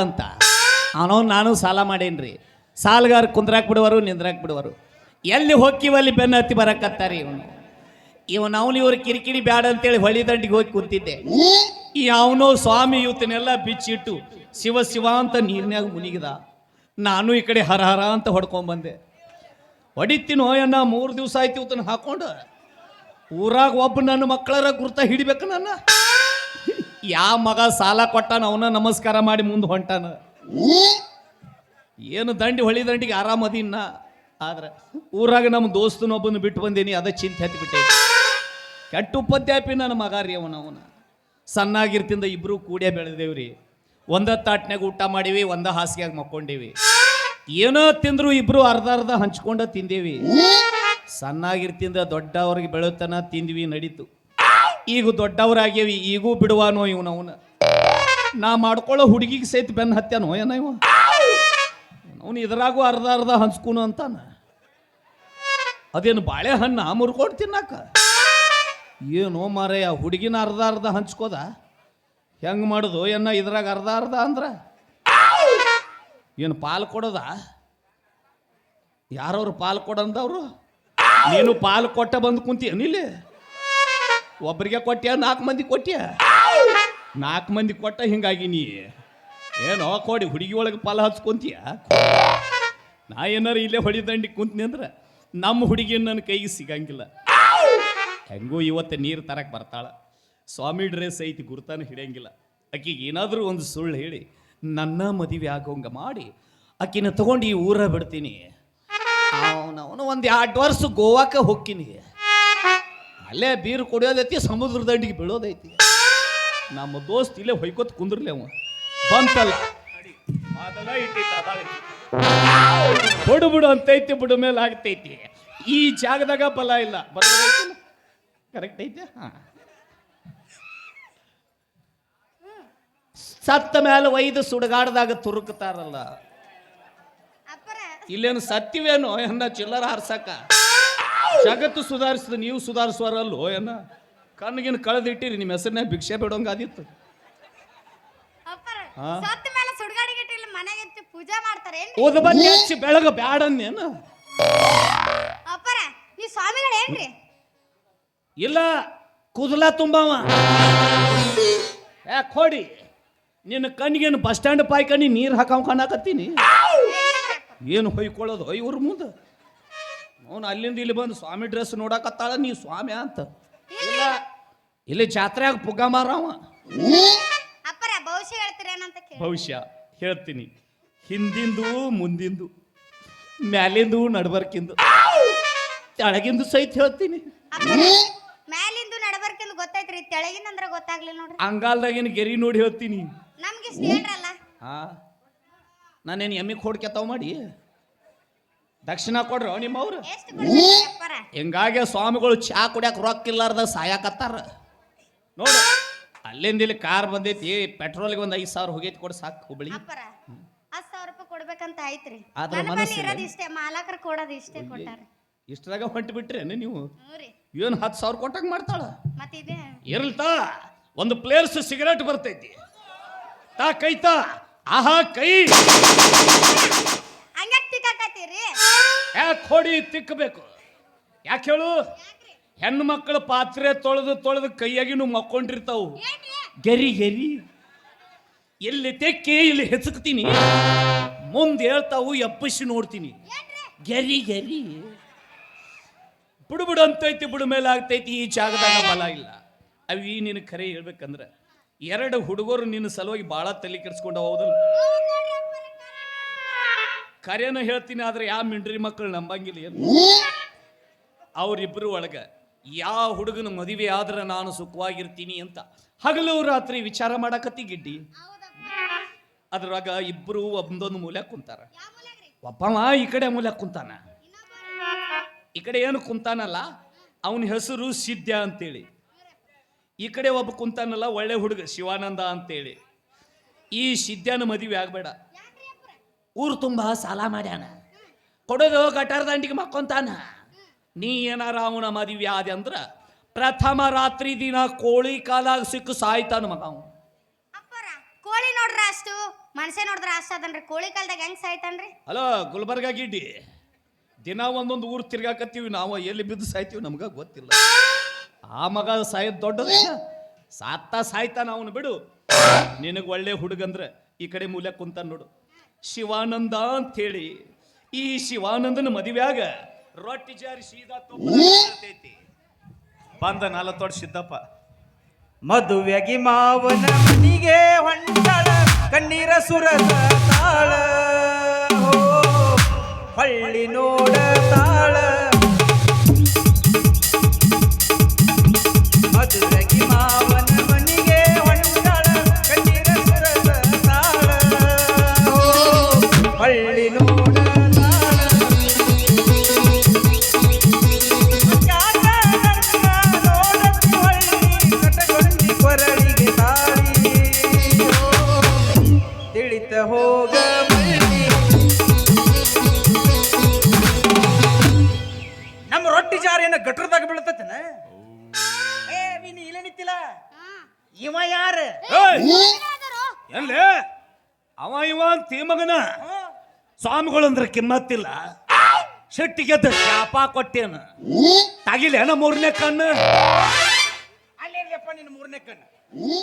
ಅಂತ ಅವನೋ ನಾನು ಸಾಲ ಮಾಡೇನ್ರಿ. ಸಾಲಗಾರ ಕುಂದ್ರಾಕ್ ಬಿಡುವರು ನಿಂದ್ರಾಕ್ ಬಿಡುವರು ಎಲ್ಲಿ ಹೊಕ್ಕಿವ ಅಲ್ಲಿ ಬೆನ್ನ ಹತ್ತಿ ಬರಕತ್ತಾರಿ ಇವನು. ಇವನು ಅವನು ಇವ್ರ ಕಿರಿಕಿರಿ ಬ್ಯಾಡ ಅಂತೇಳಿ ಹೊಳಿ ದಂಡಿಗೆ ಹೋಗಿ ಕುಂತಿದ್ದೆ. ಈ ಅವನು ಸ್ವಾಮಿ ಇವತ್ತನ್ನೆಲ್ಲ ಬಿಚ್ಚಿಟ್ಟು ಶಿವ ಶಿವ ಅಂತ ನೀರಿನ್ಯಾಗ ಮುನಿಗಿದ. ನಾನು ಈ ಕಡೆ ಹರ ಹರ ಅಂತ ಹೊಡ್ಕೊಂಬಂದೆ. ಹೊಡಿತೀನೋ ಅನ್ನ ಮೂರು ದಿವಸ ಆಯ್ತು ಇವತ್ತನ್ನ ಹಾಕೊಂಡು. ಊರಾಗ ಒಬ್ಬ ನನ್ನ ಮಕ್ಕಳರ ಗುರ್ತ ಹಿಡಿಬೇಕು ನನ್ನ? ಯಾವ ಮಗ ಸಾಲ ಕೊಟ್ಟಾನ ಅವನ ನಮಸ್ಕಾರ ಮಾಡಿ ಮುಂದೆ ಹೊಂಟಾನ. ಏನು ದಂಡಿ ಹೊಳಿ ದಂಡಿಗೆ ಆರಾಮದಿನ್ನ ಆದ್ರೆ ಊರಾಗ ನಮ್ಮ ದೋಸ್ತನೊಬ್ಬನ ಬಿಟ್ಟು ಬಂದೀನಿ ಅದ ಚಿಂತೆ ಹತ್ತಿ ಬಿಟ್ಟೆ. ಕೆಟ್ಟ ಉಪದ್ಯಾಪಿ ನನ್ನ ಮಗ ರೀ ಅವನ ಅವನ. ಸಣ್ಣಾಗಿರ್ತಿಂದ ಇಬ್ರು ಕೂಡೇ ಬೆಳೆದೇವ್ರಿ ಒಂದ ತಾಟ್ನಾಗ ಊಟ ಮಾಡೀವಿ ಒಂದ ಹಾಸಿಗೆಯಾಗ ಮಕ್ಕೊಂಡಿವಿ. ಏನೋ ತಿಂದ್ರು ಇಬ್ರು ಅರ್ಧ ಅರ್ಧ ಹಂಚ್ಕೊಂಡ ತಿಂದೇವಿ. ಸಣ್ಣಾಗಿರ್ತಿಂದ ದೊಡ್ಡವ್ರಿಗೆ ಬೆಳೆತನ ತಿಂದ್ವಿ ನಡೀತು. ಈಗ ದೊಡ್ಡವರಾಗ್ಯವಿ, ಈಗೂ ಬಿಡುವಾನೋ ಇವನವನ ನಾ ಮಾಡ್ಕೊಳ್ಳೋ ಹುಡುಗಿಗೆ ಸಹಿತ ಬೆನ್ನ ಹತ್ಯಾನೋ, ಏನ ಇವ? ಅವನು ಇದ್ರಾಗೂ ಅರ್ಧ ಅರ್ಧ ಹಂಚ್ಕೊನು ಅಂತಾನ. ಅದೇನು ಬಾಳೆಹಣ್ಣ ಮುರ್ಕೊಂಡು ತಿನ್ನಾಕ? ಏನೋ ಮಾರಯ್ಯ ಹುಡುಗಿನ ಅರ್ಧ ಅರ್ಧ ಹಂಚ್ಕೋದ? ಹೆಂಗ್ ಮಾಡುದು? ಏನ ಇದ್ರಾಗ ಅರ್ಧ ಅರ್ಧ ಅಂದ್ರ? ಏನು ಪಾಲು ಕೊಡೋದ? ಯಾರವ್ರು ಪಾಲು ಕೊಡಂದವ್ರು? ನೀನು ಪಾಲು ಕೊಟ್ಟ ಬಂದು ಕುಂತಿ ಇಲ್ಲಿ? ಒಬ್ಬರಿಗೆ ಕೊಟ್ಟ್ಯಾ ನಾಲ್ಕು ಮಂದಿ ಕೊಟ್ಟಿಯ ನಾಲ್ಕು ಮಂದಿ ಕೊಟ್ಟ ಹಿಂಗಾಗಿ ನೀ ಏನೋ ಕೊಡಿ ಹುಡುಗಿ ಒಳಗೆ ಪಾಲ ಹಚ್ಕೊಂತೀಯ? ನಾ ಏನಾರ ಇಲ್ಲೇ ಹೊಡಿದಂಡಿ ಕುಂತ್ನಿ ಅಂದ್ರೆ ನಮ್ಮ ಹುಡುಗಿ ನನ್ನ ಕೈಗೆ ಸಿಗಂಗಿಲ್ಲ. ಹೆಂಗೂ ಇವತ್ತು ನೀರು ತರಕ್ಕೆ ಬರ್ತಾಳ. ಸ್ವಾಮಿ ಡ್ರೆಸ್ ಐತಿ, ಗುರುತಾನ ಹಿಡಿಯಂಗಿಲ್ಲ. ಆಕಿಗೆ ಏನಾದರೂ ಒಂದು ಸುಳ್ಳು ಹೇಳಿ, ನನ್ನ ಮದುವೆ ಆಗೋಂಗ ಮಾಡಿ ಆಕಿನ ತಗೊಂಡು ಈ ಊರ ಬಿಡ್ತೀನಿ. ಅವನವನು ಒಂದು ಎರಡು ವರ್ಷ ಗೋವಾಕ್ಕೆ ಹೋಗ್ತೀನಿ. ಅಲ್ಲೇ ಬೀರು ಕುಡಿಯೋದೈತಿ ಸಮುದ್ರದ ದಂಡಿಗೆ ಬೀಳೋದೈತಿ. ನಮ್ಮ ದೋಸ್ತ್ ಇಲ್ಲೇ ಹೊಯ್ಕೋತ್ ಕುಂದ್ರಲಿ ಅವ. ಬಂತಲ್ಲ. ಬಿಡು ಬಿಡು ಅಂತೈತಿ ಬಿಡು ಮೇಲೆ ಆಗ್ತೈತಿ. ಈ ಜಾಗದಾಗ ಬಲ ಇಲ್ಲ. ಕರೆಕ್ಟ್ ಐತೆ? ಹಾ. ಸತ್ತ ಮೇಲೆ ಒಯ್ದು ಸುಡಗಾಡದಾಗ ತುರುಕ್ತಾರಲ್ಲ ಇಲ್ಲೇನು ಸತ್ತಿವೇನು ಎನ್ನ ಚಿಲ್ಲರ ಹಾರ್ಸಕ ಜಗತ್ತು ಸುಧಾರಿಸಿದ ನೀವು ಸುಧಾರಿಸುವಾರಲ್ಲೋ ಏನ? ಕಣ್ಣಿಗಿನ ಕಳೆದಿಟ್ಟಿರಿ ನಿಮ್ಮ ಹೆಸರನ್ನೇ ಭಿಕ್ಷೆ ಬೇಡೋಂಗಾದಿತ್ತು ಹಾ? ಸತ್ತ ಮೇಲೆ ಸುಡ್ಗಾಡಿಗೆ ಮನೆಗೆ ಪೂಜೆ ಮಾಡ್ತಾರೆ ಓದ ಬಂದು ಹೆಚ್ಚು ಬೆಳಗ ಬ್ಯಾಡನ್ನೇನು ಅಪ್ಪರ ನೀ ಸ್ವಾಮಿಗಳು ಏನ್ರಿ? ಇಲ್ಲ ಕೂದಲ ತುಂಬವ. ಯಾಕೆ ಕೊಡಿ. ನಿನ್ನ ಕಣ್ಣಿಗೇನು ಬಸ್ ಸ್ಟ್ಯಾಂಡ್ ಪಾಯ್ಕಣಿ ನೀರು ಹಾಕವ್ ಕಾಣಕತ್ತೀನಿ. ಏನು ಹೊಯ್ಕೊಳ್ಳೋದು ಇವ್ರ ಮುಂದೆ. ಅವನು ಅಲ್ಲಿಂದ ಇಲ್ಲಿ ಬಂದು ಸ್ವಾಮಿ ಡ್ರೆಸ್ ನೋಡಕತ್ತಾಳ ನೀ ಸ್ವಾಮಿ ಅಂತ. ಇಲ್ಲ ಇಲ್ಲಿ ಜಾತ್ರೆಯಾಗ ಪುಗ್ಗ ಮಾರವ. ಅಪ್ಪರ ಭವಿಷ್ಯ ಹೇಳ್ತೀರೇನಂತ ಭವಿಷ್ಯ ಹೇಳ್ತೀನಿ. ಹಿಂದಿಂದು ಮುಂದಿಂದು ಮ್ಯಾಲಿಂದು ನಡ್ಬರ್ಕಿಂದು. ತೆಳಗಿಂದು ಸಹಿತ ಹೇಳ್ತೀನಿ. ಮ್ಯಾಲಿಂದು ನಡಬರ್ಕಿಂದು ರೀ ತೆಳಗಿಂದ ಅಂದ್ರೆ ಗೊತ್ತಾಗ್ಲಿಲ್ಲ ನೋಡ್ರಿ. ಅಂಗಾಲ್ದಾಗಿನ ಗೆರಿ ನೋಡಿ ಹೇಳ್ತೀನಿ. ನಮ್ಗೆ ಇಷ್ಟ ಹೇಳ್ರಲ್ಲ. ಹಾ. ನಾನೇನು ಎಮ್ಮಿ ಕೊಡ್ಕೆತಾವ್ ಮಾಡಿ? ದಕ್ಷಿಣ ಕೊಡ್ರು ನಿಮ್ಮವ್ರು. ಹಿಂಗಾಗಿ ಸ್ವಾಮಿಗಳು ಚಾ ಕುಡಿಯಾಕ ರೊಕ್ಕ ಇಲ್ಲಾರ್ದ ಸಾಯಕತ್ತಾರ. ನೋಡು ಅಲ್ಲಿಂದ ಇಲ್ಲಿ ಕಾರ್ ಬಂದೈತಿ ಪೆಟ್ರೋಲ್ಗೆ ಒಂದು ಐದ್ ಸಾವಿರ ಹೋಗೈತಿ ಕೊಡ್ ಸಾಕು ಹುಬ್ಳಿ. ಹತ್ತು ಸಾವಿರ ರೂಪಾಯಿ ಕೊಡ್ಬೇಕಂತ ಆದ್ರ ಇಷ್ಟೇ ಮಾಲಕರು ಕೊಡೋದು ಇಷ್ಟೇ ಕೊಟ್ಟಾರ. ಇಷ್ಟದಾಗ ಹೊಂಟು ಬಿಟ್ರೇನು ನೀವು? ಏನು ಹತ್ತು ಸಾವಿರ ಕೊಟ್ಟಾಗ ಮಾಡ್ತಾಳ? ಇರ್ಲ್ತಾ ಒಂದು ಪ್ಲೇರ್ಸ್ ಸಿಗರೇಟ್ ಬರ್ತೈತಿ. ತಾ ಕೈತಾ ಆಹಾ ಕೈ. ಯಾಕೆ ಹೊಡಿ ತಿಕ್ಕಬೇಕು. ಯಾಕೆ ಹೇಳು? ಹೆಣ್ಣು ಮಕ್ಕಳ ಪಾತ್ರೆ ತೊಳೆದು ತೊಳೆದು ಕೈಯಾಗಿನೂ ಮಕ್ಕೊಂಡಿರ್ತಾವು. ಗೆರಿ ಗೆರಿ. ಎಲ್ಲಿ ತೆಕ್ಕಿ, ಇಲ್ಲಿ ಹೆಸಕ್ತೀನಿ ಮುಂದೆ ಹೇಳ್ತಾವು ಎಪ್ಪಿಸಿ ನೋಡ್ತೀನಿ. ಗೆರಿ ಗೆರಿ. ಬಿಡು ಬಿಡು ಅಂತೈತಿ, ಬಿಡು ಮೇಲೆ ಆಗ್ತೈತಿ, ಈ ಜಾಗದಾಗ ಬಲ ಇಲ್ಲ. ಅವಿ ನಿನ್ನ ಕರೆ ಹೇಳ್ಬೇಕಂದ್ರ ಎರಡು ಹುಡುಗರು ನಿನ್ನ ಸಲುವಾಗಿ ಭಾಳ ತಲೆ ಕೆಡಿಸ್ಕೊಂಡು ಹೌದಲ್ಲ? ಕರೆನ ಹೇಳ್ತೀನಿ ಆದ್ರೆ ಯಾವ ಮಿಂಡ್ರಿ ಮಕ್ಕಳು ನಂಬಂಗಿಲ್ಲ ಏನು ಅವರಿಬ್ಬರು ಒಳಗೆ ಯಾವ ಹುಡುಗನ ಮದುವೆ ಆದ್ರೆ ನಾನು ಸುಖವಾಗಿರ್ತೀನಿ ಅಂತ ಹಗಲು ರಾತ್ರಿ ವಿಚಾರ ಮಾಡಕತ್ತಿ ಗಿಡ್ಡಿ ಅದ್ರಾಗ ಇಬ್ಬರು ಒಂದೊಂದು ಮೂಲೆ ಕುಂತಾರ? ಒಬ್ಬವ ಈ ಕಡೆ ಮೂಲೆ ಕುಂತಾನ? ಈ ಕಡೆ ಏನು ಕುಂತಾನಲ್ಲ ಅವನ ಹೆಸರು ಸಿದ್ಧ ಅಂತೇಳಿ ಈ ಕಡೆ ಒಬ್ಬ ಕುಂತಾನಲ್ಲ ಒಳ್ಳೆ ಹುಡುಗ ಶಿವಾನಂದ ಅಂತೇಳಿ ಈ ಸಿದ್ಧನ ಮದುವೆ ಆಗ್ಬೇಡ? ಊರು ತುಂಬ ಸಾಲ ಮಾಡ್ಯಾನ. ಕೊಡೋದು ಗಟಾರ ದಂಡಿಗೆ ಮಕ್ಕೊಂತಾನ. ನೀ ಏನಾರ ಅವನ ಮದುವೆ ಆದ ಅಂದ್ರ ಪ್ರಥಮ ರಾತ್ರಿ ದಿನ ಕೋಳಿ ಕಾಲಾಗ ಸಿಕ್ಕು ಸಾಯ್ತಾನ ಮಗ ಅವನು ಕೋಳಿ ನೋಡ್ರ ಅಷ್ಟು? ಮನಸೇ ನೋಡಿದ್ರ ಅಷ್ಟು ಅದನ್ರಿ? ಕೋಳಿ ಕಾಲದಾಗ ಹೆಂಗ್ ಸಾಯ್ತಾನ್ರಿ? ಹಲೋ ಗುಲ್ಬರ್ಗ ಗಿಡ್ಡಿ ದಿನ ಒಂದೊಂದು ಊರು ತಿರ್ಗಾಕತ್ತೀವಿ ನಾವು ಎಲ್ಲಿ ಬಿದ್ದು ಸಾಯ್ತೀವಿ ನಮ್ಗೆ ಗೊತ್ತಿಲ್ಲ. ಆ ಮಗ ಸಾಯೋದು ದೊಡ್ಡದ ಸಾತ್ತ ಸಾಯ್ತಾನ ಅವನು ಬಿಡು. ನಿನಗೆ ಒಳ್ಳೆ ಹುಡುಗಂದ್ರೆ ಈ ಕಡೆ ಮೂಲೆ ಕುಂತ ನೋಡು. ಶಿವಾನಂದ ಅಂಥೇಳಿ ಈ ಶಿವಾನಂದನ ಮದುವೆಯಾಗ ರೊಟ್ಟಿ ಜಾರಿ ಸೀದಾ ಬಂದ ನಾಲತ್ತೋಡ್ ಸಿದ್ದಪ್ಪ. ಮದುವೆಗಿ ಮಾವನ ಮನಿಗೆ ಹೊಂಟಾಳ ಕಣ್ಣೀರ ಸುರದ ತಾಳ. ಹೊಳ್ಳಿ ನೋಡ ಸ್ವಾಮಿಗಳು ಅಂದ್ರೆ ಕಿಮ್ಮತ್ತಿಲ್ಲ. ಶೆಟ್ಟಿಗೆ ಶಾಪ ಕೊಟ್ಟೇನ. ತಗಿಲೇನ ಮೂರನೇ ಕಣ್ಣು. ಅಲ್ಲೇಪ್ಪ ನಿನ್ನ ಮೂರನೇ ಕಣ್ಣು?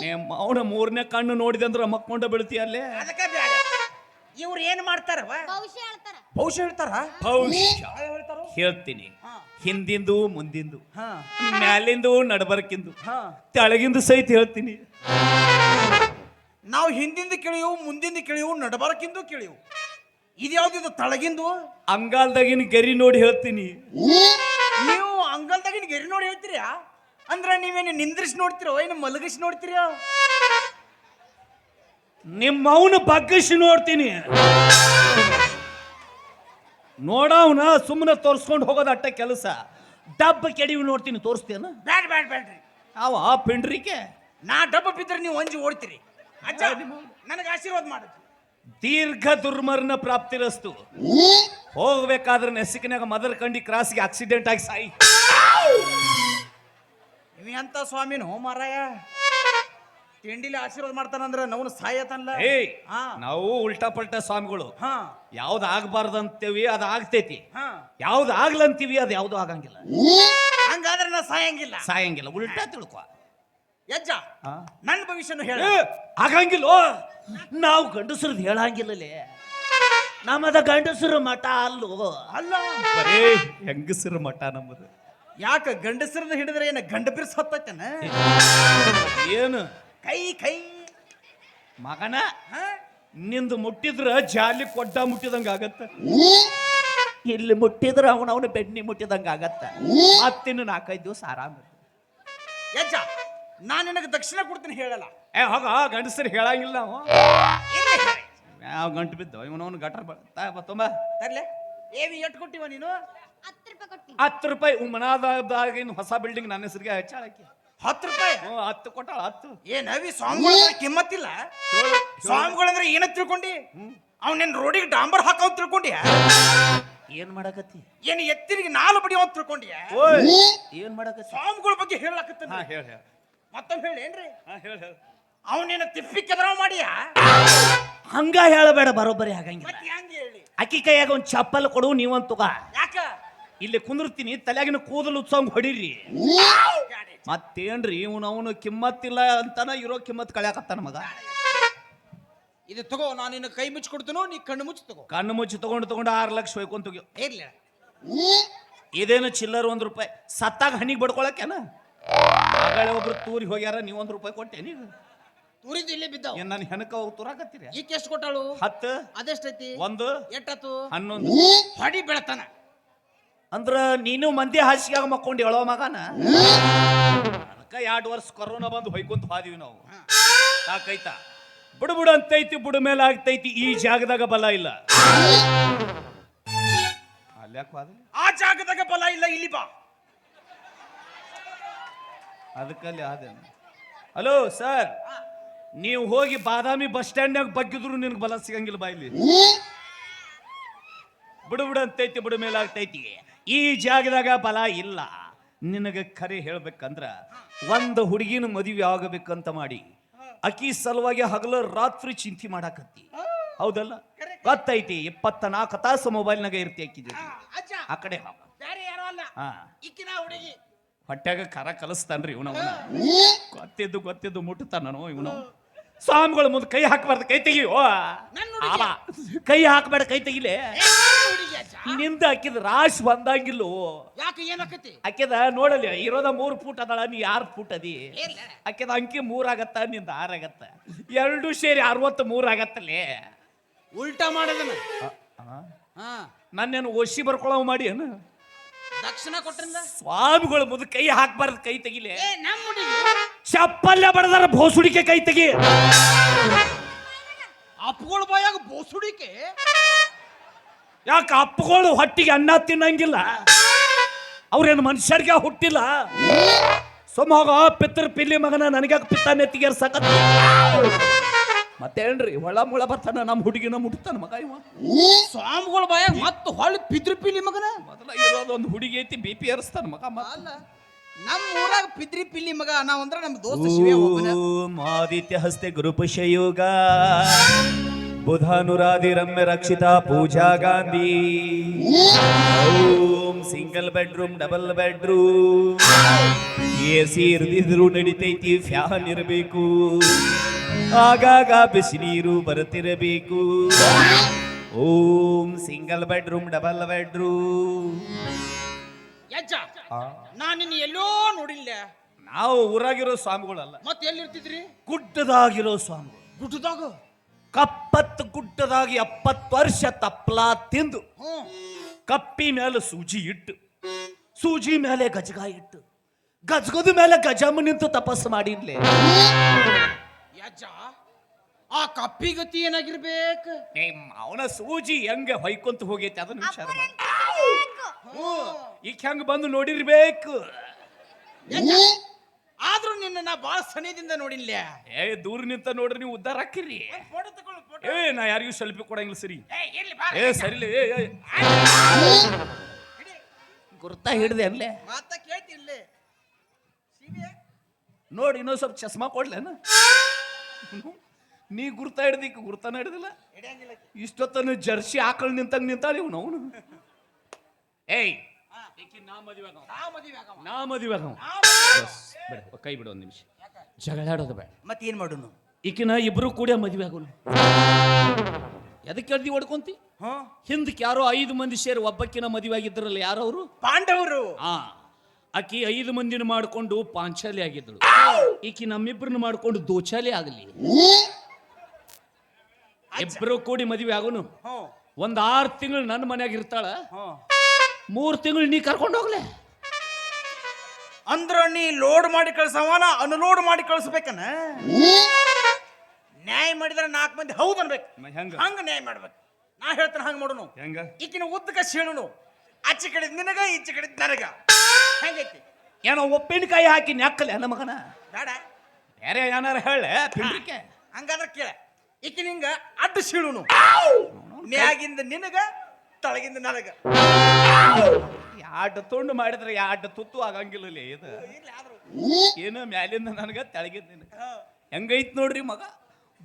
ನಿಮ್ಮ ಅವನ ಮೂರನೇ ಕಣ್ಣು ನೋಡಿದೆ ಅಂದ್ರೆ ಮಕ್ಕೊಂಡ ಬೀಳ್ತೀಯ ಅಲ್ಲೇ? ಅದಕ್ಕೆ ಬ್ಯಾಡ ಇವ್ರು ಏನ್ ಮಾಡ್ತಾರವ ಭವಿಷ್ಯ ಹೇಳ್ತಾರ. ಭವಿಷ್ಯ ಹೇಳ್ತಾರ? ಭವಿಷ್ಯ. ಯಾವ ಹೇಳ್ತಾರೋ? ಹೇಳ್ತೀನಿ. ಹಿಂದಿಂದು ಮುಂದಿಂದು. ಹಾ. ಮ್ಯಾಲಿಂದು ನಡಬರ್ಕಿಂದು. ಹಾ. ತೆಳಗಿಂದು ಸಹಿತ ಹೇಳ್ತೀನಿ. ನಾವು ಹಿಂದಿಂದ ಕೇಳಿವು ಮುಂದಿಂದ ಕೇಳಿವು ನಡಬರ್ಕಿಂದು ಕೇಳಿವು ಇದ್ಯಾವ್ದಿದು ತಳಗಿಂದು? ಅಂಗಾಲ್ದಾಗಿನ ಗೆರಿ ನೋಡಿ ಹೇಳ್ತೀನಿ. ನೀವು ಅಂಗಲ್ದಾಗಿನ ಗೆರಿ ನೋಡಿ ಹೇಳ್ತೀರಾ? ಅಂದ್ರೆ ನೀವೇನು ನಿಂದ್ರಿಸಿ ನೋಡ್ತೀರೋ ಏನು ಮಲಗಿಸಿ ನೋಡ್ತೀರಾ? ನಿಮ್ಮ ಅವನ ಬಗ್ಗಿಸಿ ನೋಡ್ತೀನಿ. ನೋಡವನ ಸುಮ್ಮನೆ ತೋರ್ಸ್ಕೊಂಡು ಹೋಗೋದು ಅಟ್ಟ ಕೆಲಸ. ಡಬ್ಬ ಕೆಡಿವಿ ನೋಡ್ತೀನಿ ತೋರಿಸ್ತೇನ? ಬ್ಯಾಡ್ ಬ್ಯಾಡ್ ಬ್ಯಾಡ್ರಿ ಅವ ಪಿಂಡ್ರಿಕೆ ನಾ ಡಬ್ಬ ಬಿದ್ದರೆ ನೀವು ಒಂಜಿ ಓಡ್ತೀರಿ. ಅಜ್ಜ ನನಗೆ ಆಶೀರ್ವಾದ ಮಾಡುದು ದೀರ್ಘ ದುರ್ಮರಣ ಪ್ರಾಪ್ತಿರಸ್ತು. ಹೋಗ್ಬೇಕಾದ್ರೆ ನೆಸಿಕಿನಾಗ ಮದರ್ ಕಂಡಿ ಕ್ರಾಸ್ಗೆ ಆಕ್ಸಿಡೆಂಟ್ ಆಗಿ ಸಾಯಿ. ನೀವು ಎಂತ ಸ್ವಾಮಿನೋ ಮಾರಾಯ ತಿಂಡಿಲಿ ಆಶೀರ್ವಾದ ಮಾಡ್ತಾನಂದ್ರೆ ನಾವು ಸಾಯತನ್ಲ ಏಯ್ ಹಾ. ನಾವು ಉಲ್ಟಾ ಪಲ್ಟಾ ಸ್ವಾಮಿಗಳು. ಹಾ. ಯಾವ್ದು ಆಗ್ಬಾರ್ದಂತೀವಿ ಅದು ಆಗ್ತೈತಿ. ಹಾ. ಯಾವ್ದು ಆಗ್ಲಂತೀವಿ ಅದು ಯಾವ್ದು ಆಗಂಗಿಲ್ಲ. ಹಂಗಾದ್ರೆ ನಾ ಸಾಯಂಗಿಲ್ಲ. ಸಾಯಂಗಿಲ್ಲ. ಉಲ್ಟಾ ತಿಳ್ಕೊ. ಯಜ್ಜ ನನ್ನ ಭವಿಷ್ಯನ ಹೇಳ. ಆಗಂಗಿಲ್ಲ? ನಾವು ಗಂಡಸರು ಹೇಳಂಗಿಲ್ಲಲೇ. ನಮ್ಮದ ಗಂಡಸರು ಮಠ ಅಲ್ಲೋ? ಅಲ್ಲ ಬರೇ ಹೆಂಗಸರು ಮಠ ನಮ್ಮದು. ಯಾಕ ಗಂಡಸರನ್ನ ಹಿಡಿದ್ರೆ ಏನ ಗಂಡ ಬಿರ್ಸ್ ಹತ್ತೈತೇನ? ಏನು? ಕೈ ಕೈ. ಮಗನ ಹಾ? ನಿಂದು ಮುಟ್ಟಿದ್ರ ಜಾಲಿ ಕೊಡ್ಡ ಮುಟ್ಟಿದಂಗ ಆಗತ್ತ. ಇಲ್ಲಿ ಮುಟ್ಟಿದ್ರ ಅವನವನು ಬೆಣ್ಣಿ ಮುಟ್ಟಿದಂಗ ಆಗತ್ತ. ಮತ್ತಿನ್ನು ನಾಲ್ಕೈದು ದಿವಸ ಆರಾಮ ಯಜ್ಜ ನಾನು ನಿನಗೆ ದಕ್ಷಿಣ ಕೊಡ್ತೀನಿ ಹೇಳಲ್ಲ. ಏ ಹೋಗ ಗಂಡಸರು ಹೇಳಂಗಿಲ್ಲ ನಾವು. ಯಾವ ಗಂಟು ಬಿದ್ದ ಇವನವನು ಗಟ್ರ ತುಂಬ. ತರ್ಲೆ. ಏವಿ ಎಟ್ ಕೊಟ್ಟಿವ ನೀನು? ಹತ್ತು ರೂಪಾಯಿ ಕೊಡ್ತೀನಿ ಹತ್ತು ರೂಪಾಯಿ ಮನಾದಾಗಿನ ಹೊಸ ಬಿಲ್ಡಿಂಗ್ ನನ್ನ ಹೆಸರಿಗೆ ಹೆಚ್ಚಾಳಕ್ಕೆ. ಹತ್ತು ರೂಪಾಯಿ? ಹ್ಞೂ ಹತ್ತು ಕೊಟ್ಟಾಳ ಹತ್ತು. ಏನ್ ಅವಿ ಸ್ವಾಮಿಗಳ ಕಿಮ್ಮತ್ತಿಲ್ಲ? ಸ್ವಾಮಿಗಳಂದ್ರೆ ಏನ ತಿಳ್ಕೊಂಡಿ? ಅವನೇನ್ ರೋಡಿಗೆ ಡಾಂಬರ್ ಹಾಕವ್ ತಿಳ್ಕೊಂಡಿ ಏನ್ ಮಾಡಕತ್ತಿ? ಏನ್ ಎತ್ತಿರಿಗೆ ನಾಲ್ಕು ಬಡಿ ಅವ್ ತಿಳ್ಕೊಂಡಿ ಏನ್ ಮಾಡಕತ್ತಿ? ಸ್ವಾಮಿಗಳ ಬಗ್ಗೆ ಹೇಳಕತ್ತ ಹೇಳ ಹೇಳ. ಮತ್ತೊಮ್ಮೆ ಹೇಳೇನ್ರಿ ಹಾ ಹೇಳ ಹೇಳ. ಅವನೇನ ತಿಪ್ಪಿ ಕೆದರಾವ್ ಮಾಡಿಯ? ಹಂಗ ಹೇಳಬೇಡ ಬರೋಬ್ಬರಿ ಆಗಂಗಿಲ್ಲ. ಮತ್ತೆ ಹೆಂಗ್ ಹೇಳಿ? ಅಕ್ಕಿ ಕೈಯಾಗ ಒಂದು ಚಪ್ಪಲ್ ಕೊಡು ನೀವಂತ ತಗ. ಯಾಕ? ಇಲ್ಲಿ ಕುಂದಿರ್ತೀನಿ ತಲೆಯಾಗಿನ ಕೂದಲು ಉತ್ಸವ ಹೊಡೀರಿ. ಬ್ಯಾಡ. ಮತ್ತೇನ್ರಿ ಇವನು ಅವನು ಕಿಮ್ಮತ್ತಿಲ್ಲ ಅಂತಾನ ಇರೋ ಕಿಮ್ಮತ್ ಕಳ್ಯಾಕತ್ತಾನ ಮಗ. ಇದು ತಗೋ ನಾನು ನಿನ್ನ ಕೈ ಮುಚ್ಚಿ ಕೊಡ್ತೀನೋ ನೀ ಕಣ್ಣು ಮುಚ್ಚಿ ತಗೋ. ಕಣ್ಣು ಮುಚ್ಚಿ ತಗೊಂಡು ತಗೊಂಡು ಆರು ಲಕ್ಷ ಹೋಯ್ಕೊಂತ ಇರ್ಲಿ. ಇದೇನು ಚಿಲ್ಲರ್ ಒಂದ್ ರೂಪಾಯಿ? ಸತ್ತಾಗ ಹಣಿಗೆ ಬಡ್ಕೊಳಕೇನ ಆಗಳೇ ಒಬ್ರು ತೂರಿ ಹೋಗ್ಯಾರ ನೀವ್ ಒಂದ್ ರೂಪಾಯಿ ಕೊಟ್ಟೆ ನೀವು ತುರಿದು ಇಲ್ಲೇ ಬಿದ್ದಾವ. ಏನ್ ನಾನು ಹೆನಕ ಹೋಗಿ ತೂರಾಕತ್ತೀರಿ? ಈಕೆ ಎಷ್ಟು ಕೊಟ್ಟಾಳು? ಹತ್ತು. ಅದೆಷ್ಟೈತಿ? ಒಂದು. ಎಟ್ಟತ್ತು ಹನ್ನೊಂದು. ಹೊಡಿ ಬೆಳತನ. ಅಂದ್ರ ನೀನು ಮಂದಿ ಹಾಸಿಗೆ ಮಕ್ಕೊಂಡು ಹೇಳೋ ಮಗನ? ಅದಕ್ಕ ಎರಡು ವರ್ಷ ಕೊರೋನಾ ಬಂದು ಹೊಯ್ಕೊಂತ ಹಾದಿವಿ ನಾವು. ಸಾಕೈತಾ? ಬುಡು ಬುಡು ಅಂತೈತಿ ಬುಡು ಮೇಲೆ ಆಗ್ತೈತಿ ಈ ಜಾಗದಾಗ ಬಲ ಇಲ್ಲ. ಅಲ್ಲಿ ಹೋದ್ರಿ ಆ ಜಾಗದಾಗ ಬಲ ಇಲ್ಲ ಇಲ್ಲಿ ಬಾ. ಅದಕ್ಕಲ್ಲಿ ಆದೇನು. ಹಲೋ ಸರ್ ನೀವು ಹೋಗಿ ಬಾದಾಮಿ ಬಸ್ ಸ್ಟ್ಯಾಂಡ್ನಾಗ ಬಗ್ಗಿದ್ರು ನಿನಗೆ ಬಲ ಸಿಗಂಗಿಲ್ಲ ಬಾಯಿಲಿ ಬಿಡು ಬಿಡು ಅಂತೈತಿ ಬಿಡು ಮೇಲೆ ಆಗ್ತೈತಿ ಈ ಜಾಗದಾಗ ಬಲ ಇಲ್ಲ. ನಿನಗೆ ಖರೆ ಹೇಳ್ಬೇಕಂದ್ರ ಒಂದು ಹುಡುಗಿನ ಮದುವೆ ಆಗಬೇಕಂತ ಮಾಡಿ ಅಕಿ ಸಲುವಾಗಿ ಹಗಲು ರಾತ್ರಿ ಚಿಂತೆ ಮಾಡಾಕತ್ತಿ. ಹೌದಲ್ಲ? ಗೊತ್ತೈತಿ ಇಪ್ಪತ್ತ ನಾಲ್ಕು ತಾಸು ಮೊಬೈಲ್ನಾಗ ಇರ್ತಿ ಅಕ್ಕಿ ಜೊತೆ. ಆ ಕಡೆ ಹಾ. ಹುಡುಗಿ. ಹೊಟ್ಯಾಗ ಕರ ಕಲಿಸ್ತಾನ್ರಿ ಇವನ ಗೊತ್ತಿದ್ದು ಗೊತ್ತಿದ್ದು ಮುಟ್ಟತಾನೋ ಇವನು. ಸ್ವಾಮಿಗಳ ಮುಂದೆ ಕೈ ಹಾಕಬಾರ್ದು ಕೈ ತೆಗಿಯೋ. ಕೈ ಹಾಕಬೇಡ ಕೈ ತೆಗಿಲೆ. ನಿಂದ ಹಾಕಿದ ರಾಶ್ ಬಂದಂಗಿಲ್ಲೋ. ಯಾಕೆ ಏನಾಕತಿ ನೋಡಲಿ ಇರೋದ ಮೂರು ಫೂಟ್ ಅದಳ ನೀ ಆರು ಫೂಟ್ ಅದಿ? ಅಕ್ಕಿದ ಅಂಕಿ ಮೂರ್ ಆಗತ್ತ ನಿಂದ ಆರ್ ಆಗತ್ತ. ಎರಡು ಸೇರಿ ಅರವತ್ತು ಮೂರ್ ಆಗತ್ತಲೇ. ಉಲ್ಟಾ ಮಾಡದನ. ನನ್ನೇನು ಒಸಿ ಬರ್ಕೊಳವ್ ಮಾಡಿ ಏನು? ದಕ್ಷಿಣ ಕೊಟ್ರಿಂದ ಸ್ವಾಮಿಗಳು ಮುದ ಕೈ ಹಾಕ್ಬಾರ್ದು ಕೈ ತೆಗಿಲೆ. ಏ ನಮ್ಮ ಹುಡುಗಿ. ಚಪ್ಪಲ್ಲೆ ಬಡದಾರ ಭೋಸುಡಿಕೆ ಕೈ ತೆಗಿ. ಅಪ್ಪಗಳ ಬಾಯಾಗ ಭೋಸುಡಿಕೆ? ಯಾಕೆ ಅಪ್ಪಗಳು ಹೊಟ್ಟಿಗೆ ಅನ್ನ ತಿನ್ನಂಗಿಲ್ಲ? ಅವ್ರೇನು ಮನುಷ್ಯರಿಗೆ ಹುಟ್ಟಿಲ್ಲ? ಸುಮೋಗ ಪಿತ್ರ ಪಿಲ್ಲಿ ಮಗನ ನನಗ್ಯಾಕೆ ಪಿತ್ತ ನೆತ್ತಿಗೆ ಸಕತ್ ಮತ್ತೇನ್ರಿ ಹೊಳ ಮುಳ ಬರ್ತಾನ ನಮ್ಮ ಹುಡುಗಿನ ಮುಟ್ತಾನ ಮಗ ಇವ. ಸ್ವಾಮಿಗಳ ಬಾಯಾಗ ಮತ್ತೆ ಹೊಳೆ ಪಿದ್ರಿ ಪಿಲಿ ಮಗನ? ಮೊದಲ ಇರೋದು ಒಂದು ಹುಡುಗಿ ಐತಿ ಬಿ ಪಿ ಏರಿಸ್ತಾನ ಮಗ ಮತ್ತ. ಅಲ್ಲ ನಮ್ಮ ಊರಾಗ ಪಿದ್ರಿ ಪಿಲ್ಲಿ ಮಗ ನಾವಂದ್ರ ನಮ್ಮ ದೋಸ್ತ ಶಿವ ಮಾದಿತ್ಯ ಆದಿತ್ಯ ಹಸ್ತೆ ಗುರುಪುಷಯೋಗ ಬುಧಾನುರಾದಿ ರಮ್ಯ ರಕ್ಷಿತಾ ಪೂಜಾ ಗಾಂಧಿ. ಓಂ single bedroom double bedroom A C ಇರ್ದಿದ್ರು ನಡಿತೈತಿ ಫ್ಯಾನ್ ಇರಬೇಕು. ಆಗಾಗ ಬಿಸಿ ನೀರು ಬರುತ್ತಿರಬೇಕು. ಓಂ ಸಿಂಗಲ್ ಬೆಡ್ರೂಮ್ ಡಬಲ್ ಬೆಡ್ರೂಮ್ ಯಜ್ಜ ನಾನು ನಿನ್ನ ಎಲ್ಲೋ ನೋಡಿಲ್ಲ. ನಾವು ಊರಾಗಿರೋ ಸ್ವಾಮಿಗಳಲ್ಲ. ಮತ್ತೆ ಎಲ್ಲಿರ್ತಿದ್ರಿ? ಗುಡ್ಡದಾಗಿರೋ ಸ್ವಾಮಿ ಗುಡ್ಡದಾಗ? ಕಪ್ಪತ್ತು ಗುಡ್ಡದಾಗಿ ಎಪ್ಪತ್ತು ವರ್ಷ ತಪ್ಪಲ ತಿಂದು ಕಪ್ಪಿ ಮೇಲೆ ಸೂಜಿ ಇಟ್ಟು ಸೂಜಿ ಮೇಲೆ ಗಜಗ ಇಟ್ಟು ಗಜಗದ ಮೇಲೆ ಗಜಮ್ಮ ನಿಂತು ತಪಸ್ಸು ಮಾಡಿನ್ಲೆ. ಯಜ್ಜ ಆ ಕಪ್ಪಿ ಗತಿ ಏನಾಗಿರ್ಬೇಕು? ಅವನ ಸೂಜಿ ಹೆಂಗೆ ಹೊಯ್ಕೊಂತ ಹೋಗೈತೆ ಅದನ್ನ ವಿಚಾರ ಹ್ಞೂ. ಈಗ ಹೆಂಗ್ ಬಂದು ನೋಡಿರ್ಬೇಕು? ಆದ್ರೂ ನಿನ್ನ ನಾ ಬಾಳ ಸನಿಹದಿಂದ ನೋಡಿಲ್ಲ ಏ ದೂರ ನಿಂತ ನೋಡ್ರಿ ನೀವು ಉದ್ದಾರ ಹಾಕಿರಿ. ಏ ನಾ ಯಾರಿಗೂ ಸೆಲ್ಫಿ ಕೊಡಂಗಿಲ್ಲ ಸರಿ. ಏ ಸರಿಲೇ ಏ ಏ. ಗುರ್ತಾ ಹಿಡ್ದೆ ಅಲ್ಲೇ ಮಾತ ಕೇಳ್ತಿಲ್ಲ ನೋಡಿ ಇನ್ನೊಂದು ಸ್ವಲ್ಪ ಚಸ್ಮಾ ಕೊಡ್ಲೇನ? ನೀ ಗುರ್ತಾ ಹಿಡ್ದಿಕ್ ಗುರ್ತಾನ ಹಿಡ್ದಿಲ್ಲ? ಇಷ್ಟೊತ್ತನು ಜರ್ಸಿ ಆಕಳು ನಿಂತಂಗ್ ನಿಂತಾಳೆ ಇವ್ನು ಅವನು. ಏಯ್ ನಾ ಮದುವೆ ಕೈ ಬಿಡು ಒಂದು ನಿಮಿಷ. ಜಗಳಾಡೋದು ಬೇಡ. ಮತ್ತೆ ಏನ್ ಮಾಡೋನು? ಈಕಿನ ಇಬ್ರು ಕೂಡ ಮದುವೆ ಆಗೋನು ಎದಕ್ಕೆ ಹೇಳ್ದಿ ಹೊಡ್ಕೊಂತಿ? ಹಿಂದಕ್ಕೆ ಯಾರೋ ಐದು ಮಂದಿ ಸೇರಿ ಒಬ್ಬಕ್ಕಿನ ಮದುವೆ ಆಗಿದ್ರಲ್ಲ ಯಾರು ಅವರು ಪಾಂಡವರು. ಹಾ ಆಕಿ ಐದು ಮಂದಿನ ಮಾಡ್ಕೊಂಡು ಪಾಂಚಾಲಿ ಆಗಿದ್ದಳು. ಈಕಿ ನಮ್ಮಿಬ್ರನ್ನ ಮಾಡ್ಕೊಂಡು ದೋಚಾಲಿ ಆಗಲಿ. ಇಬ್ರು ಕೂಡಿ ಮದುವೆ ಆಗೋನು ಒಂದ್ ಆರು ತಿಂಗಳು ನನ್ನ ಮನ್ಯಾಗ ಇರ್ತಾಳ. ಮೂರ್ ತಿಂಗಳು ನೀ ಕರ್ಕೊಂಡು ಹೋಗ್ಲೆ. ಅಂದ್ರ ನೀ ಲೋಡ್ ಮಾಡಿ ಕಳ್ಸವನ ಅನ್ಲೋಡ್ ಮಾಡಿ ಕಳ್ಸ್ಬೇಕನ? ನ್ಯಾಯ ಮಾಡಿದ್ರೆ ನಾಲ್ಕು ಮಂದಿ ಹೌದು ಅನ್ಬೇಕು. ಹೆಂಗ? ಹಂಗ ನ್ಯಾಯ ಮಾಡ್ಬೇಕು. ನಾ ಹೇಳ್ತೇನೆ ಹಂಗ ಮಾಡೋನು. ಹೆಂಗ? ಈಕಿನ ಉದ್ದಕ ಸೀಳುನು ಆಚೆ ಕಡೆ ನಿನಗ ಈಚೆ ಕಡೆ ನನಗ. ಹೆಂಗೈತಿ? ಏನೋ ಉಪ್ಪಿನಕಾಯಿ ಹಾಕಿ ನೆಕ್ಕಲೆ ನನ್ನ ಮಗನ? ಬೇಡ. ಬೇರೆ ಏನಾರ ಹೇಳೆ ಹಂಗಾದ್ರೆ ಕೇಳ. ಈಕಿನ ಹಿಂಗ ಅಡ್ಡ ಸೀಳುನು ಮ್ಯಾಗಿಂದ ನಿನಗ ತಳಗಿಂದ ನನಗ. ಎರಡು ತುಂಡು ಮಾಡಿದ್ರೆ ಎರಡು ತುತ್ತು ಆಗಂಗಿಲ್ಲ ಇದು. ಏನು ಮ್ಯಾಲಿಂದ ನನಗ ತೆಳಗಿಂದ ನಿನಗ ಹೆಂಗೈತ್ ನೋಡ್ರಿ ಮಗ?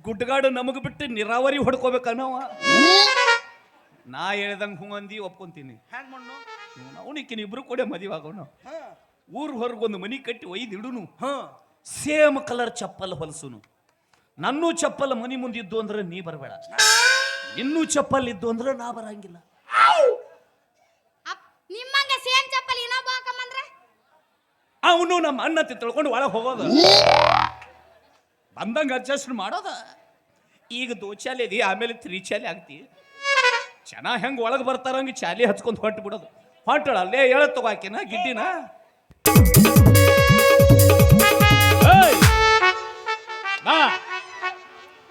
ಗುಡ್ಡಗಾಡು ನಮಗ್ ಬಿಟ್ಟು ನೀರಾವರಿ ಹೊಡ್ಕೋಬೇಕನ್ನವ ನಾ ಹೇಳ್ದಂಗ್ ಹೂ ಅಂದಿ ಒಪ್ಕೊಂತೀನಿ. ಅವನಿಕ್ಕಿನ ಇಬ್ರು ಕೂಡ ಮದುವೆ ಆಗೋನು ಹಾ. ಊರ್ ಹೊರಗೊಂದು ಮನಿ ಕಟ್ಟಿ ಒಯ್ದು ಇಡುನು. ಹಾ. ಸೇಮ್ ಕಲರ್ ಚಪ್ಪಲ್ ಹೊಲಸುನು. ನನ್ನೂ ಚಪ್ಪಲ್ ಮನಿ ಮುಂದಿದ್ದು ಅಂದ್ರೆ ನೀ ಬರಬೇಡ. ಇನ್ನೂ ಚಪ್ಪಲ್ ಇದ್ದು ಅಂದ್ರೆ ನಾ ಬರಂಗಿಲ್ಲ. ನಿಮ್ಮಂಗ ಸೇಮ್ ಚಪ್ಪಲಿ ಇನ್ನೊಬ್ಬ ಹಾಕಂಬಂದ್ರ ಅವನು ನಮ್ಮ ಅಣ್ಣ ತಿಳ್ಕೊಂಡು ಒಳಗೆ ಹೋಗೋದು. ಬಂದಂಗ ಅಡ್ಜಸ್ಟ್ ಮಾಡೋದ. ಈಗ ದೋಚಾಲಿ ಇದೆ ಆಮೇಲೆ ತ್ರಿಚಾಲಿ ಆಗ್ತಿ. ಜನ ಹೆಂಗ್ ಒಳಗೆ ಬರ್ತಾರಂಗ ಚಾಲಿ ಹಚ್ಕೊಂಡು ಹೊಟ್ಟು ಬಿಡೋದು. ಹೊಂಟಳ ಅಲ್ಲೇ ಹೇಳ ತಗೋಕಿನ ಗಿಡ್ಡಿನ.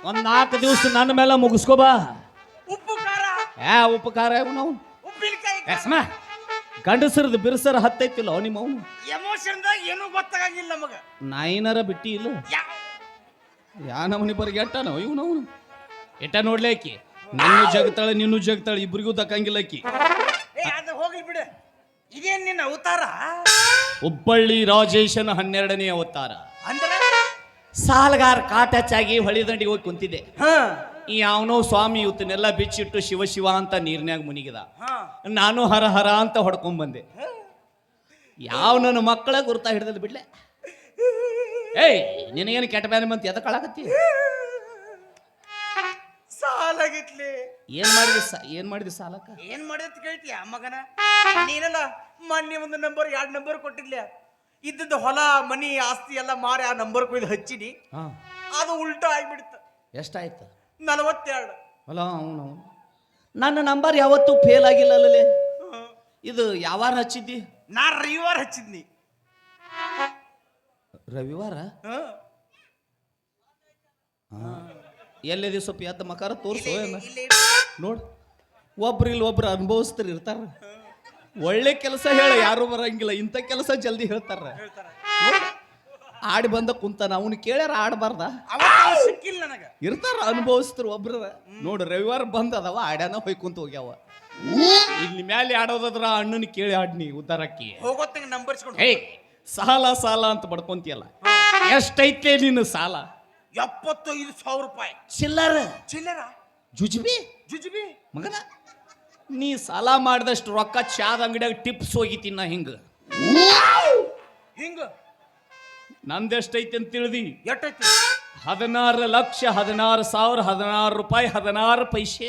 ಒಂದ್ ನಾಲ್ಕು ದಿವಸ ನನ್ನ ಮೇಲೆ ಮುಗಿಸ್ಕೋ ಬಾ. ಉಪ್ಪು ಖಾರ ಯಾ ಉಪಕಾರ ನಾವು ಉಪ್ಪಿನಕಾಯಿ ಗಂಡಸರದ ಬಿರ್ಸರ ಹತ್ತೈತಿಲ್ಲ ನಿಮ್ಮ ಅವನು. ಎಮೋಷನ್ದಾಗ ಏನೂ ಗೊತ್ತಾಗಂಗಿಲ್ಲ ನಮಗ. ನಾಯಿನರ ಬಿಟ್ಟಿ ಇಲ್ಲ. ಯಾ- ನಮ್ಮನಿ ಬರ್ಗೆ ಎಟ್ಟಾನ ಇವನು ಅವನು. ಎಟ್ಟ ನೋಡ್ಲೇಕಿ ನಿನ್ನೂ ಜಗತಾಳೆ ನಿನ್ನೂ ಜಗತಾಳೆ ಇಬ್ಬರಿಗೂ ದಕ್ಕಂಗಿಲ್ಲ ಅಕ್ಕಿ ಏ ಅದು ಹೋಗ್ಲಿ ಬಿಡು. ಇದೇನ್ ನಿನ್ನ ಅವತಾರ? ಹುಬ್ಬಳ್ಳಿ ರಾಜೇಶನ ಹನ್ನೆರಡನೇ ಅವತಾರ. ಅಂದ್ರೆ? ಸಾಲಗಾರ ಕಾಟ ಹೊಳಿದಂಡಿಗೆ ಹೊಳಿ ದಂಡಿಗೆ ಹೋಗಿ ಕುಂತಿದ್ದೆ. ಹಾ. ಈ ಯಾವನೋ ಸ್ವಾಮಿ ಇವತ್ತನ್ನೆಲ್ಲ ಬಿಚ್ಚಿಟ್ಟು ಶಿವ ಶಿವ ಅಂತ ನೀರ್ನ್ಯಾಗ ಮುನಿಗಿದ. ನಾನು ಹರ ಹರ ಅಂತ ಹೊಡ್ಕೊಂಡ್ ಬಂದೆ. ಯಾವ ನನ್ನ ಮಕ್ಕಳ ಗುರ್ತಾ ಹಿಡ್ದಲ್ ಬಿಡ್ಲೆ? ಏಯ್ ನಿನಗೇನು ಕೆಟ್ಟ ಬ್ಯಾನೆ ಬಂತ ಎದಕ್ಕೆ ಕಳಾಕತ್ತಿ ಸಾಲಾಗಿತ್ಲಿ. ಏನ್ ಮಾಡಿದಿ ಸಾ ಏನ್ ಮಾಡಿದಿ ಸಾಲಕ್ಕ? ಏನ್ ಮಾಡಿದ್ ಕೇಳ್ತೀಯ ಮಗನ? ನೀನಲ್ಲ ಮೊನ್ನೆ ಒಂದು ನಂಬರ್ ಎರಡು ನಂಬರ್ ಕೊಟ್ಟಿದ್ಲ. ಇದ್ದದ್ದು ಹೊಲ ಮನಿ ಆಸ್ತಿ ಎಲ್ಲ ಮಾರಿ ಆ ನಂಬರ್ ಕುಯ್ದು ಹಚ್ಚಿನಿ. ಅದು ಉಲ್ಟಾ ಆಗ್ಬಿಡ್ತು. ಎಷ್ಟಾಯ್ತು ನಲವತ್ತೆರಡು. ಅಲ್ಲ ಅವನು ನನ್ನ ನಂಬರ್ ಯಾವತ್ತೂ ಫೇಲ್ ಆಗಿಲ್ಲ ಅಲ್ಲಲೆ ಇದು ಯಾವಾರ ಹಚ್ಚಿದ್ದಿ? ನಾ ರವಿವಾರ ಹಚ್ಚಿದ್ನಿ. ರವಿವಾರ? ಹಾ. ಎಲ್ಲಿದೆ ಸ್ವಲ್ಪ ಎದ್ದ ಮಕಾರ ತೋರ್ಸು ಇಲ್ಲಿ ನೋಡ್. ಒಬ್ರು ಇಲ್ಲಿ ಒಬ್ರು ಅನುಭವಿಸ್ತಾರೆ ಇರ್ತಾರ. ಒಳ್ಳೆ ಕೆಲಸ ಹೇಳ ಯಾರು ಬರಂಗಿಲ್ಲ. ಇಂಥ ಕೆಲಸ ಜಲ್ದಿ ಹೇಳ್ತಾರ. ಹೇಳ್ತಾರ. ಆಡಿ ಬಂದ ಕುಂತಾನ ಅವನು ಕೇಳ್ಯಾರ ಆಡಬಾರ್ದ? ಸಿಕ್ಕಿಲ್ಲ ನನಗೆ. ಇರ್ತಾರ ಅನುಭವಿಸ್ತರು ಒಬ್ರ. ನೋಡು ರವಿವಾರ ಬಂದ ಅದಾವ ಆಡ್ಯಾನ ಹೋಯ್ ಕುಂತ ಹೋಗ್ಯಾವ. ಇಲ್ಲಿ ಮ್ಯಾಲೆ ಆಡೋದಾದ್ರ ಅಣ್ಣನ ಕೇಳಿ ಆಡ್ನಿ ಉದ್ದಾರಕ್ಕಿ. ಹೋಗೋತ್ತಂಗ ನಂಬರ್ ಇಸ್ಕೊಂಡು ಹೇ ಸಾಲ ಸಾಲ ಅಂತ ಬಡ್ಕೊಂತಿಯಲ್ಲ. ಎಷ್ಟೈತೆ ನಿನ್ನ ಸಾಲ? ಎಪ್ಪತ್ತೈದು ಸಾವಿರ ರೂಪಾಯಿ. ಚಿಲ್ಲರ. ಚಿಲ್ಲರ? ಜುಜುಬಿ? ಜುಜುಬಿ. ಮಗನ ನೀ ಸಾಲ ಮಾಡಿದಷ್ಟು ರೊಕ್ಕ ಚಾದ ಅಂಗಡಿಯಾಗ ಟಿಪ್ಸ್ ಹೋಗಿತ್ತಿನ ಹಿಂಗ. ಹಿಂಗ? ನಂದೆಷ್ಟೈತಿ ಅಂತ ತಿಳಿದಿ? ಎಟ್ಟೈತಿ ಹದಿನಾರು ಲಕ್ಷ ಹದಿನಾರು ಸಾವಿರ ಹದಿನಾರು ರೂಪಾಯಿ ಹದಿನಾರು ಪೈಸೆ.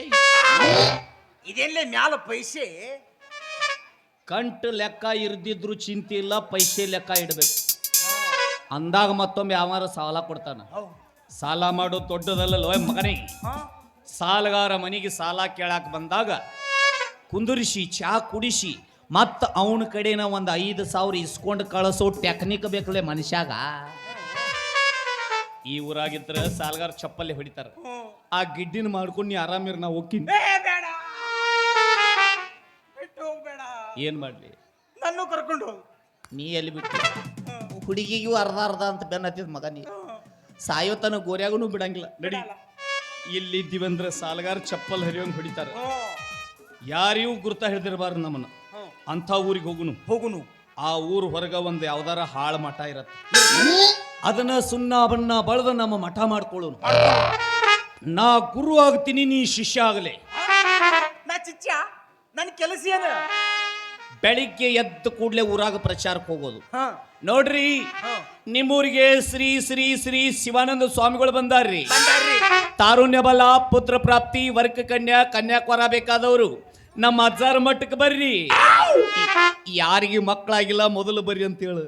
ಇದೆಲ್ಲೇ ಮ್ಯಾಲ ಪೈಸೆ? ಕಂಟು ಲೆಕ್ಕ ಇರ್ದಿದ್ರು ಚಿಂತೆ ಇಲ್ಲ ಪೈಸೆ ಲೆಕ್ಕ ಇಡಬೇಕು. ಅಂದಾಗ ಮತ್ತೊಮ್ಮೆ ಯಾವಾರ ಸಾಲ ಕೊಡ್ತಾನ. ಸಾಲ ಮಾಡು ದೊಡ್ಡದಲ್ಲ ಮಗನೇ. ಹಾ. ಸಾಲಗಾರ ಮನೆಗೆ ಸಾಲ ಕೇಳಾಕ ಬಂದಾಗ ಕುಂದುರಿಸಿ ಚಹಾ ಕುಡಿಸಿ ಮತ್ತ ಅವನ ಕಡೆನ ಒಂದು ಐದು ಸಾವಿರ ಇಸ್ಕೊಂಡು ಕಳಿಸೋ ಟೆಕ್ನಿಕ್ ಬೇಕಲೆ ಮನುಷ್ಯಾಗ? ಈ ಊರಾಗಿದ್ರೆ ಸಾಲ್ಗಾರ ಚಪ್ಪಲ್ಲಿ ಹೊಡಿತಾರ. ಆ ಗಿಡ್ಡಿನ ಮಾಡ್ಕೊಂಡು ನೀ ಆರಾಮಿರ್ ನಾವು ಹೋಗ್ತೀನಿ. ಏನ್ ಮಾಡ್ಲಿ? ನನ್ನ ಕರ್ಕೊಂಡು ಹೋಗು. ನೀ ಎಲ್ಲಿ ಬಿಟ್ಟು? ಹುಡುಗಿಗೂ ಅರ್ಧ ಅರ್ಧ ಅಂತ ಬೆನ್ನ ಹತ್ತಿದ ಮಗ ನೀ. ಸಾಯೋ ತನ ಗೋರ್ಯಾಗೂ ಬಿಡಂಗಿಲ್ಲ. ನಡಿ ಇಲ್ಲಿದ್ದೀವಂದ್ರೆ ಸಾಲಗಾರ ಚಪ್ಪಲ್ ಹರಿಯೋಂಗ್ ಹೊಡಿತಾರ. ಯಾರಿಗೂ ಗುರ್ತ ಹಿಡ್ದಿರಬಾರ್ದು ನಮ್ಮನ್ನ. ಅಂಥ ಊರಿಗೆ ಹೋಗುನು. ಹೋಗುನು. ಆ ಊರ್ ಹೊರಗ ಒಂದು ಯಾವ್ದಾರ ಹಾಳ ಮಠ ಇರತ್ತೆ. ಅದನ್ನ ಸುಣ್ಣ ಬಣ್ಣ ಬಳದ ನಮ್ಮ ಮಠ ಮಾಡ್ಕೊಳ್ಳೋನು. ನಾ ಗುರು ಆಗ್ತೀನಿ ನೀ ಶಿಷ್ಯ ಆಗಲಿ. ನಾ ಚಿಚ್ಚ ನನ್ನ ಕೆಲಸ ಏನು? ಬೆಳಿಗ್ಗೆ ಎದ್ದ ಕೂಡ್ಲೆ ಊರಾಗ ಪ್ರಚಾರಕ್ಕೆ ಹೋಗೋದು. ಹಾ. ನೋಡ್ರಿ ನಿಮ್ಮೂರಿಗೆ ಶ್ರೀ ಶ್ರೀ ಶ್ರೀ ಶಿವಾನಂದ ಸ್ವಾಮಿಗಳು ಬಂದಾರ್ರಿ. ತಾರುಣ್ಯ ಬಲ ಪುತ್ರ ಪ್ರಾಪ್ತಿ ವರ್ಕ ಕನ್ಯಾ ಕನ್ಯಾಕ್ವರ ಬೇಕಾದವರು. ನಮ್ಮ ಅಜ್ಜಾರ ಮಟ್ಟಕ್ಕೆ ಬರ್ರಿ. ಯಾರಿಗೆ ಮಕ್ಕಳಾಗಿಲ್ಲ ಮೊದಲು ಬರ್ರಿ ಅಂತ ಹೇಳು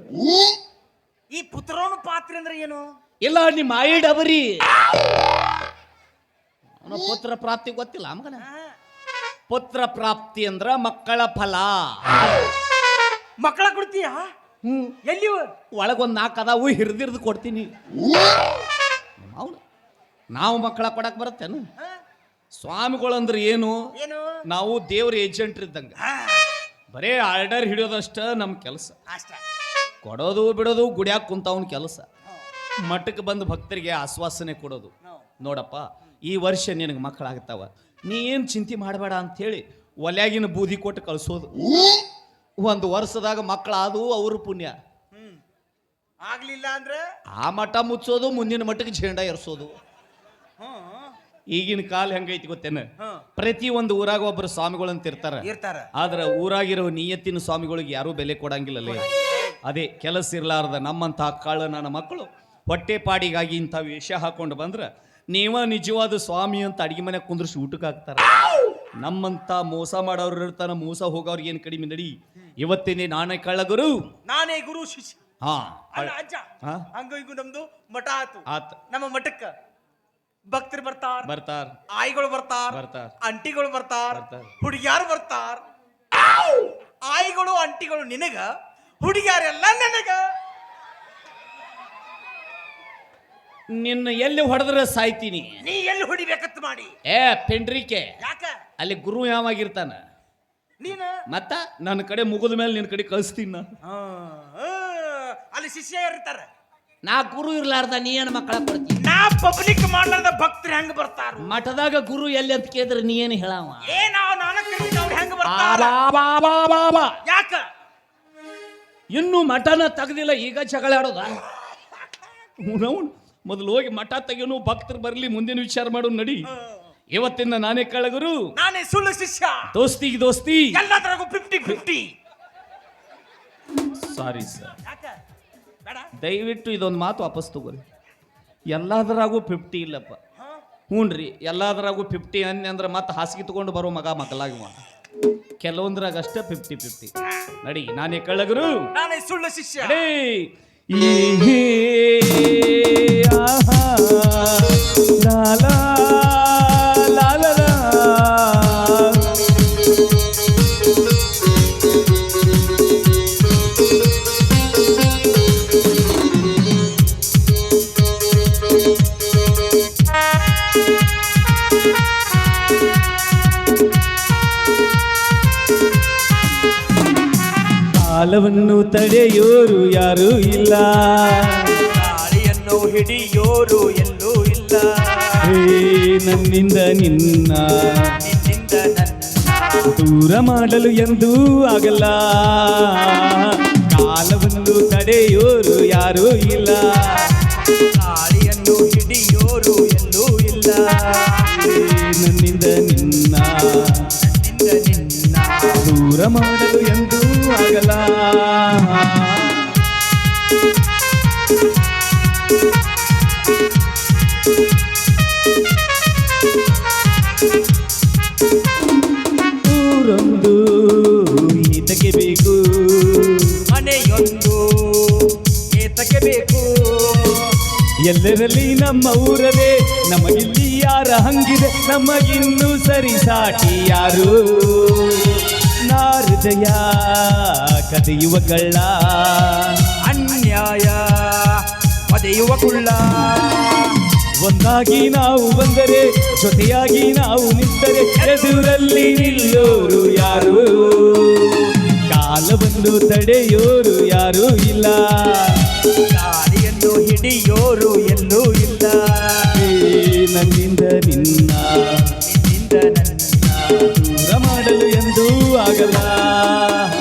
ಈ ಪುತ್ರನ ಪಾತ್ರ ಅಂದ್ರೆ ಏನು? ಇಲ್ಲ ನಿಮ್ಮ ಆಯಿ ಡಬರಿ ಅವನ ಪುತ್ರ ಪ್ರಾಪ್ತಿ ಗೊತ್ತಿಲ್ಲ ಮಗನ ಪುತ್ರ ಪ್ರಾಪ್ತಿ ಅಂದ್ರ ಮಕ್ಕಳ ಫಲ. ಮಕ್ಕಳ ಕೊಡ್ತೀಯಾ? ಹ್ಮ್. ಎಲ್ಲಿ ಒಳಗೊಂದು ನಾಲ್ಕು ಅದಾವು ಹಿರಿದಿರ್ದು ಕೊಡ್ತೀನಿ. ಅವ್ನು ನಾವು ಮಕ್ಕಳ ಕೊಡಕ್ ಬರತ್ತೇನು? ಸ್ವಾಮಿಗಳಂದ್ರೆ ಏನು? ಏನು? ನಾವು ದೇವ್ರ ಏಜೆಂಟ್ ಇದ್ದಂಗ. ಹಾ, ಬರೇ ಆರ್ಡರ್ ಹಿಡಿಯೋದಷ್ಟ ನಮ್ಮ ಕೆಲಸ. ಅಷ್ಟ. ಕೊಡೋದು ಬಿಡೋದು ಗುಡಿಯಾಗ ಕುಂತವನ ಕೆಲಸ. ಮಠಕ್ಕೆ ಬಂದು ಭಕ್ತರಿಗೆ ಆಶ್ವಾಸನೆ ಕೊಡೋದು. ನೋಡಪ್ಪ ಈ ವರ್ಷ ನಿನಗೆ ಮಕ್ಕಳಾಗ್ತಾವ ನೀ ಏನು ಚಿಂತೆ ಮಾಡಬೇಡ ಅಂಥೇಳಿ ಒಲ್ಯಾಗಿನ ಬೂದಿ ಕೊಟ್ಟು ಕಳಿಸೋದು. ಒಂದು ವರ್ಷದಾಗ ಮಕ್ಕಳಾದವು ಅವ್ರ ಪುಣ್ಯ. ಆಗ್ಲಿಲ್ಲ ಅಂದ್ರೆ? ಆ ಮಠ ಮುಚ್ಚೋದು ಮುಂದಿನ ಮಠಕ್ಕೆ ಝೇಂಡ ಏರ್ಸೋದು ಹ್ಮ್ ಈಗಿನ ಕಾಲ ಹೆಂಗೈತಿ ಗೊತ್ತೇನ? ಪ್ರತಿ ಒಂದು ಊರಾಗ ಒಬ್ಬರು ಅಂತ ಇರ್ತಾರ. ಇರ್ತಾರ. ಆದ್ರೆ ಊರಾಗಿರೋ ನಿಯತ್ತಿನ ಸ್ವಾಮಿಗಳಿಗೆ ಯಾರೂ ಬೆಲೆ ಕೊಡಂಗಿಲ್ಲ ಅದೇ ಕೆಲಸ ಇರ್ಲಾರ್ದ ನಮ್ಮಂಥ ಕಾಳ ನನ್ನ ಮಕ್ಕಳು. ಹೊಟ್ಟೆ ಪಾಡಿಗಾಗಿ ಇಂಥ ವೇಷ ಹಾಕೊಂಡು ಬಂದ್ರ ನೀವ ನಿಜವಾದ ಸ್ವಾಮಿ ಅಂತ ಅಡಿಗೆ ಮನೆ ಕುಂದ್ರಿಸಿ ಊಟಕ್ಕೆ ಹಾಕ್ತಾರ. ನಮ್ಮಂತ ಮೋಸ ಮಾಡೋರು ಇರ್ತಾನ ಮೋಸ ಹೋಗೋರ್ಗೆ ಏನು ಕಡಿಮೆ ನಡಿ. ಇವತ್ತೇನೆ ನಾನೇ ಕಳ್ಳಗುರು. ನಾನೇ ಗುರು ಶಿಷ್ಯ. ಹಾ. ಅಲ್ಲ ಅಜ್ಜ ಹಾ. ಹಂಗ ಹಿಂಗು ನಮ್ದು ಮಠ ಆತು. ಆತ. ನಮ್ಮ ಮಠಕ್ಕ. ಭಕ್ತರು ಬರ್ತಾರ ಬರ್ತಾರ. ಆಯಿಗಳು ಬರ್ತಾರ ಬರ್ತಾರ. ಅಂಟಿಗಳು ಬರ್ತಾರ ಹುಡುಗಿಯಾರು ಬರ್ತಾರ. ಆಯಿಗಳು ಅಂಟಿಗಳು ನಿನಗ ಹುಡುಗಿಯಾರೆಲ್ಲ ನಿನಗ. ನಿನ್ನ ಎಲ್ಲಿ ಹೊಡೆದ್ರೆ ಸಾಯ್ತೀನಿ. ನೀ ಎಲ್ಲಿ ಹೊಡಿಬೇಕತ್ ಮಾಡಿ. ಏ ಪೆಂಡ್ರಿಕೆ. ಯಾಕ? ಅಲ್ಲಿ ಗುರು ಯಾವಾಗಿರ್ತಾನ? ನೀನ? ಮತ್ತ ನನ್ನ ಕಡೆ ಮುಗಿದ ಮೇಲೆ ನಿನ್ನ ಕಡೆ ಕಳಿಸ್ತೀನಿ ನಾ ಆ, ಆ, ಅಲ್ಲಿ ಶಿಷ್ಯ ಇರ್ತಾರ ನಾ ಗುರು ಇರ್ಲಾರ್ದ ನೀ ಏನು ಮಕ್ಕಳ ಕೊಡ್ತಿ? ನಾ ಪಬ್ಲಿಕ್ ಮಾಡ್ಲಾರ್ದ ಭಕ್ತರು ಹೆಂಗ್ ಬರ್ತಾರ? ಮಠದಾಗ ಗುರು ಎಲ್ಲಿ ಅಂತ ಕೇಳಿದ್ರೆ ನೀ ಏನು ಹೇಳವ? ಏ ನಾವ್ ನಾನ ಅವ್ರು ಹೆಂಗ್ ಬರ್ತಾರ. ಯಾಕ? ಇನ್ನು ಮಠನ ತೆಗ್ದಿಲ್ಲ ಈಗ ಜಗಳ ಆಡೋದ. ಮೊದಲು ಹೋಗಿ ಮಠ ತೆಗೆಯೋನು ಭಕ್ತರು ಬರಲಿ ಮುಂದಿನ ವಿಚಾರ ಮಾಡು ನಡಿ. ಇವತ್ತಿಂದ ನಾನೇ ಕಳಗರು. ನಾನೇ ಸುಳ್ಳು ಶಿಷ್ಯ. ದೋಸ್ತಿ ದೋಸ್ತಿ. ಎಲ್ಲದರಾಗೂ ಫಿಫ್ಟಿ ಫಿಫ್ಟಿ ಸಾರಿ ಸರ್ ದಯವಿಟ್ಟು ಇದೊಂದು ಮಾತು ವಾಪಸ್ ತಗೋರಿ. ಎಲ್ಲದರಾಗೂ ಫಿಫ್ಟಿ ಇಲ್ಲಪ್ಪ? ಹ್ಞೂ ರೀ ಎಲ್ಲದರಾಗೂ ಫಿಫ್ಟಿ ಅನ್ನಿ ಅಂದ್ರೆ ಮತ್ತೆ ಹಾಸಿಗೆ ತಗೊಂಡು ಬರೋ ಮಗ ಮಕ್ಕಳಾಗಿ ಕೆಲವೊಂದ್ರಾಗ ಅಷ್ಟೇ ಫಿಫ್ಟಿ ಫಿಫ್ಟಿ ನಡಿ ನಾನೇ ಕಳ್ಳಗರು ನಾನೇ ಸುಳ್ಳು ಶಿಷ್ಯ. ಈ ಆಹಾ, ಕಾಲವನ್ನು ತಡೆಯೋರು ಯಾರೂ ಇಲ್ಲ. ಗಾಳಿಯನ್ನು ಹಿಡಿಯೋರು ಎಲ್ಲೂ ಇಲ್ಲ. ಹೇ ನನ್ನಿಂದ ನಿನ್ನ ನಿನ್ನಿಂದ ನನ್ನ ದೂರ ಮಾಡಲು ಎಂದೂ ಆಗಲ್ಲ. ಕಾಲವನ್ನು ತಡೆಯೋರು ಯಾರೂ ಇಲ್ಲ. ಗಾಳಿಯನ್ನು ಹಿಡಿಯೋರು ಎಲ್ಲೂ ಇಲ್ಲ. ಹೇ ನನ್ನಿಂದ ನಿನ್ನ ನಿನ್ನಿಂದ ನಿನ್ನ ದೂರ ಮಾಡಲು ಎಂದೂ ಆಗಲ್ಲ. ಊರೊಂದು ಈತಕ್ಕೆ ಬೇಕು. ಮನೆಯೊಂದು ಏತಕ್ಕೆ ಬೇಕು. ಎಲ್ಲರಲ್ಲಿ ನಮ್ಮ ಊರದೇ, ನಮಗಿಲ್ಲಿ ಯಾರ ಹಂಗಿದೆ, ನಮಗಿನ್ನು ಸರಿ ಸಾಟಿ ಯಾರು? ನಾರದಯ ಕದೆಯುವ ಕಳ್ಳ. ಅನ್ಯಾಯ ಒದೆಯುವ ಕುಳ್ಳ. ಒಂದಾಗಿ ನಾವು ಬಂದರೆ ಜೊತೆಯಾಗಿ ನಾವು ನಿಂತರೆ ಎದುರಲ್ಲಿ ನಿಲ್ಲೋರು ಯಾರು? ಕಾಲವನ್ನು ತಡೆಯೋರು ಯಾರೂ ಇಲ್ಲ. ದಾರಿಯನ್ನು ಹಿಡಿಯೋರು ಎಲ್ಲೂ ಇಲ್ಲ. ನನ್ನಿಂದ ನಿನ್ನ. ನಿನ್ನಿಂದ ನನ್ನ. ದೂರ ಮಾಡಲು ಎಂದೂ ಆಗಲ್ಲ